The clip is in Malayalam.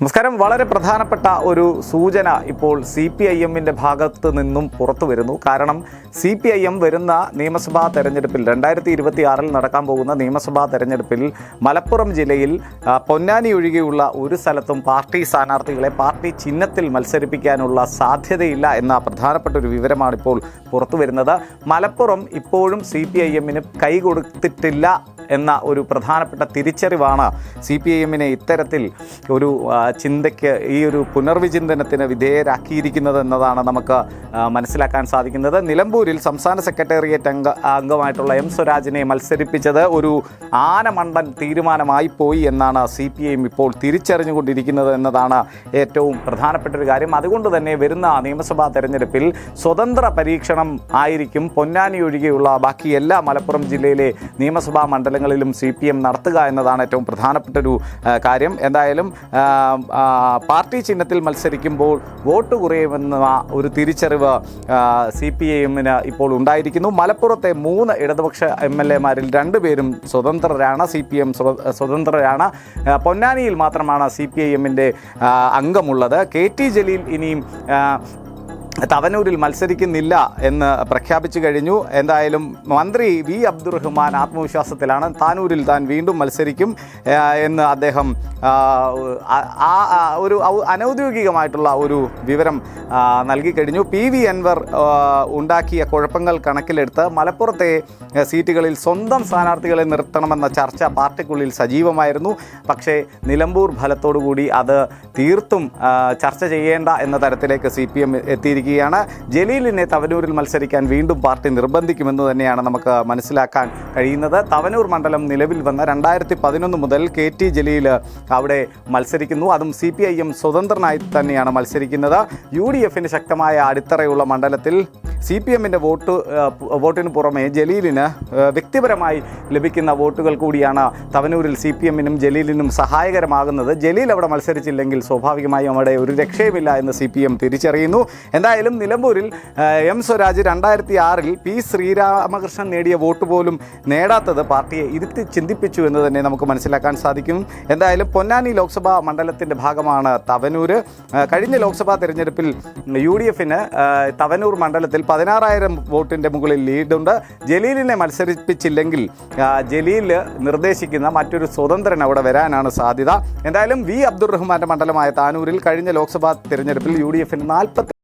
നമസ്കാരം. വളരെ പ്രധാനപ്പെട്ട ഒരു സൂചന ഇപ്പോൾ സി പി ഐ എമ്മിന്റെ ഭാഗത്ത് നിന്നും പുറത്തു വരുന്നു. കാരണം സി പി ഐ എം വരുന്ന നിയമസഭാ തെരഞ്ഞെടുപ്പിൽ രണ്ടായിരത്തി ഇരുപത്തി ആറിൽ നടക്കാൻ പോകുന്ന നിയമസഭാ തെരഞ്ഞെടുപ്പിൽ മലപ്പുറം ജില്ലയിൽ പൊന്നാനി ഒഴികെയുള്ള ഒരു സ്ഥലത്തും പാർട്ടി സ്ഥാനാർത്ഥികളെ പാർട്ടി ചിഹ്നത്തിൽ മത്സരിപ്പിക്കാനുള്ള സാധ്യതയില്ല എന്ന പ്രധാനപ്പെട്ട ഒരു വിവരമാണ് ഇപ്പോൾ പുറത്തു വരുന്നത്. മലപ്പുറം ഇപ്പോഴും സി പി ഐ എമ്മിന് കൈ കൊടുത്തിട്ടില്ല എന്ന ഒരു പ്രധാനപ്പെട്ട തിരിച്ചറിവാണ് സി പി ഐ എമ്മിനെ ഇത്തരത്തിൽ ഒരു ചിന്തയ്ക്ക് ഈ ഒരു പുനർവിചിന്തനത്തിന് വിധേയരാക്കിയിരിക്കുന്നത് എന്നതാണ് നമുക്ക് മനസ്സിലാക്കാൻ സാധിക്കുന്നത്. നിലമ്പൂരിൽ സംസ്ഥാന സെക്രട്ടേറിയറ്റ് അംഗ അംഗമായിട്ടുള്ള എം സ്വരാജിനെ മത്സരിപ്പിച്ചത് ഒരു ആനമണ്ടൻ തീരുമാനമായി പോയി എന്നാണ് സി പി ഐ എം ഇപ്പോൾ തിരിച്ചറിഞ്ഞുകൊണ്ടിരിക്കുന്നത് എന്നതാണ് ഏറ്റവും പ്രധാനപ്പെട്ട ഒരു കാര്യം. അതുകൊണ്ട് തന്നെ വരുന്ന നിയമസഭാ തെരഞ്ഞെടുപ്പിൽ സ്വതന്ത്ര പരീക്ഷണം ആയിരിക്കും പൊന്നാനി ഒഴികെയുള്ള ബാക്കി എല്ലാ മലപ്പുറം ജില്ലയിലെ നിയമസഭാ മണ്ഡലങ്ങളിലും സി പി എം നടത്തുക എന്നതാണ് ഏറ്റവും പ്രധാനപ്പെട്ട ഒരു കാര്യം. എന്തായാലും പാർട്ടി ചിഹ്നത്തിൽ മത്സരിക്കുമ്പോൾ വോട്ട് കുറയുമെന്ന ഒരു തിരിച്ചറിവ് സി പി എമ്മിന് ഇപ്പോൾ ഉണ്ടായിരിക്കുന്നു. മലപ്പുറത്തെ മൂന്ന് ഇടതുപക്ഷ എം എൽ എമാരിൽ രണ്ടുപേരും സ്വതന്ത്രരാണ്. സി പി എം സ്വതന്ത്രരാണ്. പൊന്നാനിയിൽ മാത്രമാണ് സി പി ഐ എമ്മിന്റെ അംഗമുള്ളത്. കെ ടി ജലീൽ ഇനിയും തവനൂരിൽ മത്സരിക്കുന്നില്ല എന്ന് പ്രഖ്യാപിച്ചു കഴിഞ്ഞു. എന്തായാലും മന്ത്രി വി. അബ്ദുറഹ്മാൻ ആത്മവിശ്വാസത്തിലാണ്. താനൂരിൽ താൻ വീണ്ടും മത്സരിക്കും എന്ന് അദ്ദേഹം ആ, ഒരു അനൗദ്യോഗികമായിട്ടുള്ള ഒരു വിവരം നൽകിക്കഴിഞ്ഞു നൽകി കഴിഞ്ഞു. പി. വി. അൻവർ ഉണ്ടാക്കിയ കുഴപ്പങ്ങൾ കണക്കിലെടുത്ത് മലപ്പുറത്തെ സീറ്റുകളിൽ സ്വന്തം സ്ഥാനാർത്ഥികളെ നിർത്തണമെന്ന ചർച്ച പാർട്ടിക്കുള്ളിൽ സജീവമായിരുന്നു. പക്ഷേ നിലമ്പൂർ ഫലത്തോടുകൂടി അത് തീർത്തും ചർച്ച ചെയ്യേണ്ട എന്ന തരത്തിലേക്ക് സി പി എം എത്തിയിരിക്കുകയാണ് ജലീലിനെ തവനൂരിൽ മത്സരിക്കാൻ വീണ്ടും പാർട്ടി നിർബന്ധിക്കുമെന്ന് തന്നെയാണ് നമുക്ക് മനസ്സിലാക്കാൻ കഴിയുന്നത്. തവനൂർ മണ്ഡലം നിലവിൽ വന്ന രണ്ടായിരത്തി പതിനൊന്ന് മുതൽ കെ ടി ജലീൽ അവിടെ മത്സരിക്കുന്നു. അതും സി പി ഐ എം സ്വതന്ത്രനായി തന്നെയാണ് മത്സരിക്കുന്നത്. യു ഡി എഫിന് ശക്തമായ അടിത്തറയുള്ള മണ്ഡലത്തിൽ സി പി എമ്മിന്റെ വോട്ട് വോട്ടിന് പുറമെ ജലീലിന് വ്യക്തിപരമായി ലഭിക്കുന്ന വോട്ടുകൾ കൂടിയാണ് തവനൂരിൽ സി പി എമ്മിനും ജലീലിനും സഹായകരമാകുന്നത്. ജലീൽ അവിടെ മത്സരിച്ചില്ലെങ്കിൽ സ്വാഭാവികമായും അവിടെ ഒരു രക്ഷയുമില്ല എന്ന് സി പി എം തിരിച്ചറിയുന്നു. എന്തായാലും നിലമ്പൂരിൽ എം സ്വരാജ് രണ്ടായിരത്തി ആറിൽ പി ശ്രീരാമകൃഷ്ണൻ നേടിയ വോട്ട് പോലും നേടാത്തത് പാർട്ടിയെ ഇരുത്തി ചിന്തിപ്പിച്ചു എന്ന് തന്നെ നമുക്ക് മനസ്സിലാക്കാൻ സാധിക്കും. എന്തായാലും പൊന്നാനി ലോക്സഭാ മണ്ഡലത്തിന്റെ ഭാഗമാണ് തവനൂർ കഴിഞ്ഞ ലോക്സഭാ തെരഞ്ഞെടുപ്പിൽ യു ഡി എഫിന് തവനൂർ മണ്ഡലത്തിൽ പതിനാറായിരം വോട്ടിന്റെ മുകളിൽ ലീഡുണ്ട്. ജലീലിനെ മത്സരിപ്പിച്ചില്ലെങ്കിൽ ജലീൽ നിർദ്ദേശിക്കുന്ന മറ്റൊരു സ്വതന്ത്രൻ അവിടെ വരാനാണ് സാധ്യത. എന്തായാലും വി അബ്ദുറഹ്മാന്റെ മണ്ഡലമായ താനൂരിൽ കഴിഞ്ഞ ലോക്സഭാ തിരഞ്ഞെടുപ്പിൽ യു ഡി എഫിന് നാൽപ്പത്തി